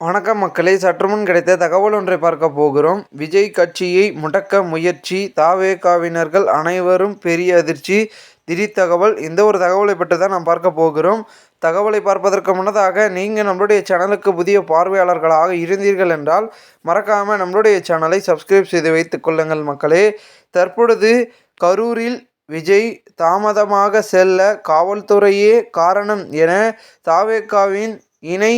வணக்கம் மக்களே சற்றுமுன் கிடைத்த தகவல் ஒன்றை பார்க்க போகிறோம். விஜய் கட்சியை முடக்க முயற்சி தாவேகாவினர்கள் அனைவரும் பெரிய அதிர்ச்சி திடீர் தகவல் இந்த ஒரு தகவலை பற்றி தான் நாம் பார்க்க போகிறோம். தகவலை பார்ப்பதற்கு முன்னதாக நீங்கள் நம்மளுடைய சேனலுக்கு புதிய பார்வையாளர்களாக இருந்தீர்கள் என்றால் மறக்காமல் நம்மளுடைய சேனலை சப்ஸ்கிரைப் செய்து வைத்துக் கொள்ளுங்கள் மக்களே. தற்பொழுது கரூரில் விஜய் தாமதமாக செல்ல காவல்துறையே காரணம் என தாவேக்காவின் இணை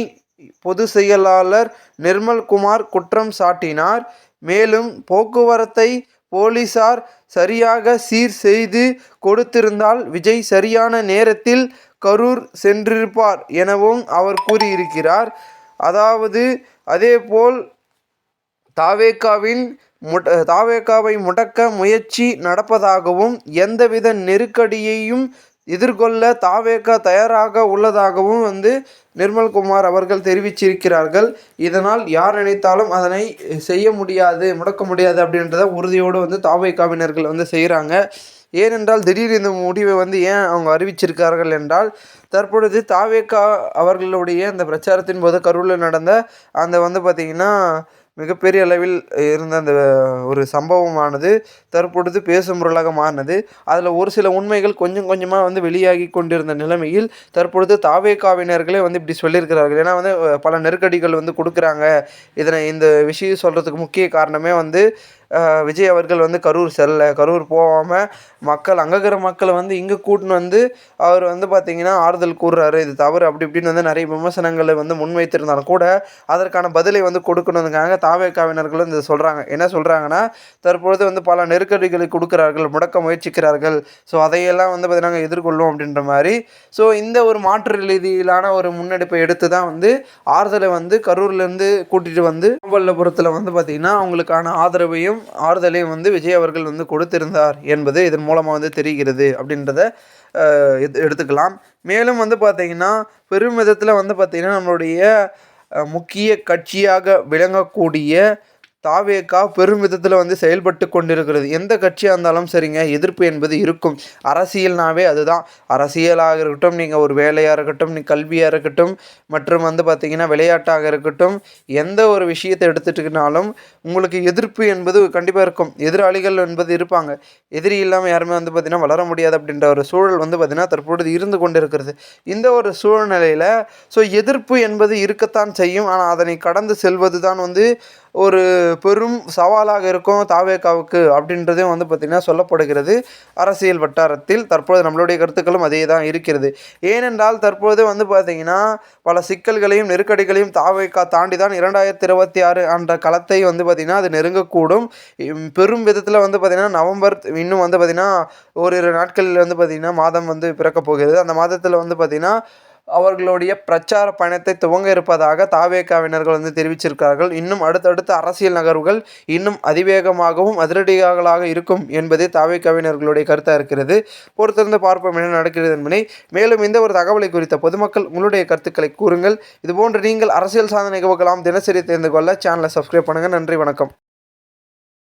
பொது செயலாளர் நிர்மல்குமார் குற்றம் சாட்டினார். மேலும் போக்குவரத்தை போலீசார் சரியாக சீர் செய்து கொடுத்திருந்தால் விஜய் சரியான நேரத்தில் கரூர் சென்றிருப்பார் எனவும் அவர் கூறியிருக்கிறார். அதாவது அதேபோல் தாவேக்காவின் முட தாவேக்காவை முடக்க முயற்சி நடப்பதாகவும் எந்தவித நெருக்கடியையும் எதிர்கொள்ள தாவேக தயாராக உள்ளதாகவும் வந்து நிர்மல்குமார் அவர்கள் தெரிவிச்சிருக்கிறார்கள். இதனால் யார் நினைத்தாலும் அதனை செய்ய முடியாது முடக்க முடியாது அப்படின்றத உறுதியோடு வந்து தாவேக்காவினர்கள் வந்து செய்கிறாங்க ஏனென்றால் திடீர் இந்த முடிவை வந்து ஏன் அவங்க அறிவிச்சிருக்கார்கள் என்றால் தற்பொழுது தாவேக்கா அவர்களுடைய இந்த பிரச்சாரத்தின் போது கரூரில் நடந்த அந்த வந்து பார்த்திங்கன்னா மிகப்பெரிய அளவில் இருந்த அந்த ஒரு சம்பவமானது தற்பொழுது பேசும் பொருளாக மாறினது. அதில் ஒரு சில உண்மைகள் கொஞ்சம் கொஞ்சமாக வந்து வெளியாகி கொண்டிருந்த நிலைமையில் தற்பொழுது தாவேக்காவினர்களே வந்து இப்படி சொல்லியிருக்கிறார்கள். ஏன்னா வந்து பல நெருக்கடிகள் வந்து கொடுக்குறாங்க. இதனை இந்த விஷயம் சொல்கிறதுக்கு முக்கிய காரணமே வந்து விஜய் அவர்கள் வந்து கரூர் செல்ல கரூர் போகாமல் மக்கள் அங்கே இருக்கிற மக்களை வந்து இங்கே கூட்டின்னு வந்து அவர் வந்து பார்த்திங்கன்னா ஆறுதல் கூறுறாரு. இது தவறு அப்படி இப்படின்னு வந்து நிறைய விமர்சனங்களை வந்து முன்வைத்திருந்தாலும் கூட அதற்கான பதிலை வந்து கொடுக்கணுங்காக தாவேக்காவினர்களும் இதை சொல்கிறாங்க என்ன சொல்கிறாங்கன்னா தற்பொழுது வந்து பல நெருக்கடிகளை கொடுக்குறார்கள் முடக்க முயற்சிக்கிறார்கள். ஸோ அதையெல்லாம் வந்து பார்த்திங்கன்னா எதிர்கொள்ளும் அப்படின்ற மாதிரி. ஸோ இந்த ஒரு மாற்று ரீதியிலான ஒரு முன்னெடுப்பை எடுத்து தான் வந்து ஆறுதலை வந்து கரூர்லேருந்து கூட்டிகிட்டு வந்து மாமல்லபுரத்தில் வந்து பார்த்திங்கன்னா அவங்களுக்கான ஆதரவையும் ஆறுதலையும் வந்து விஜய் அவர்கள் வந்து கொடுத்திருந்தார் என்பது இதன் மூலமாக வந்து தெரிகிறது அப்படின்றத எடுத்துக்கலாம். மேலும் வந்து பார்த்திங்கன்னா பெரும் விதத்தில் வந்து பார்த்திங்கன்னா நம்மளுடைய முக்கிய கட்சியாக விளங்கக்கூடிய தாவேக்கா பெரும் விதத்தில் வந்து செயல்பட்டு கொண்டிருக்கிறது. எந்த கட்சியாக இருந்தாலும் சரிங்க எதிர்ப்பு என்பது இருக்கும். அரசியல்னாவே அதுதான். அரசியலாக இருக்கட்டும் நீங்கள் ஒரு வேலையாக இருக்கட்டும் நீ கல்வியாக இருக்கட்டும் மற்றும் வந்து பார்த்திங்கன்னா விளையாட்டாக இருக்கட்டும் எந்த ஒரு விஷயத்தை எடுத்துட்டுனாலும் உங்களுக்கு எதிர்ப்பு என்பது கண்டிப்பாக இருக்கும். எதிராளிகள் என்பது இருப்பாங்க. எதிரி இல்லாமல் யாருமே வந்து பார்த்திங்கன்னா வளர முடியாது அப்படின்ற ஒரு சூழல் வந்து பார்த்திங்கன்னா தற்பொழுது இருந்து கொண்டு இருக்கிறது இந்த ஒரு சூழ்நிலையில் ஸோ எதிர்ப்பு என்பது இருக்கத்தான் செய்யும். ஆனால் அதனை கடந்து செல்வது தான் வந்து ஒரு பெரும் சவாலாக இருக்கும் தாவேக்காவுக்கு அப்படின்றதையும் வந்து பார்த்திங்கன்னா சொல்லப்படுகிறது. அரசியல் வட்டாரத்தில் தற்போது நம்மளுடைய கருத்துக்களும் அதே தான் இருக்கிறது. ஏனென்றால் தற்போது வந்து பார்த்திங்கன்னா பல சிக்கல்களையும் நெருக்கடிகளையும் தாவேக்கா தாண்டி தான் இரண்டாயிரத்தி இருபத்தி ஆறு என்ற களத்தை வந்து பார்த்திங்கன்னா அது நெருங்கக்கூடும். பெரும் விதத்தில் வந்து பார்த்திங்கன்னா நவம்பர் இன்னும் வந்து பார்த்திங்கன்னா ஓரிரு நாட்களில் வந்து பார்த்திங்கன்னா மாதம் வந்து பிறக்கப் போகிறது. அந்த மாதத்தில் வந்து பார்த்திங்கன்னா அவர்களுடைய பிரச்சார பயணத்தை துவங்க இருப்பதாக தாவேக்காவினர்கள் வந்து தெரிவிச்சிருக்கிறார்கள். இன்னும் அடுத்தடுத்த அரசியல் நகர்வுகள் இன்னும் அதிவேகமாகவும் அதிரடிகளாக இருக்கும் என்பதே தாவேக்காவினர்களுடைய கருத்தாக இருக்கிறது. பொறுத்திருந்து பார்ப்போம் என்ன நடக்கிறது என்பதை. மேலும் இந்த ஒரு தகவலை குறித்த பொதுமக்கள் உங்களுடைய கருத்துக்களை கூறுங்கள். இதுபோன்று நீங்கள் அரசியல் சாதனை நிகழ்வுகளாம் தினசரி தெரிந்து கொள்ள சேனலை சப்ஸ்கிரைப் பண்ணுங்கள் நன்றி வணக்கம்.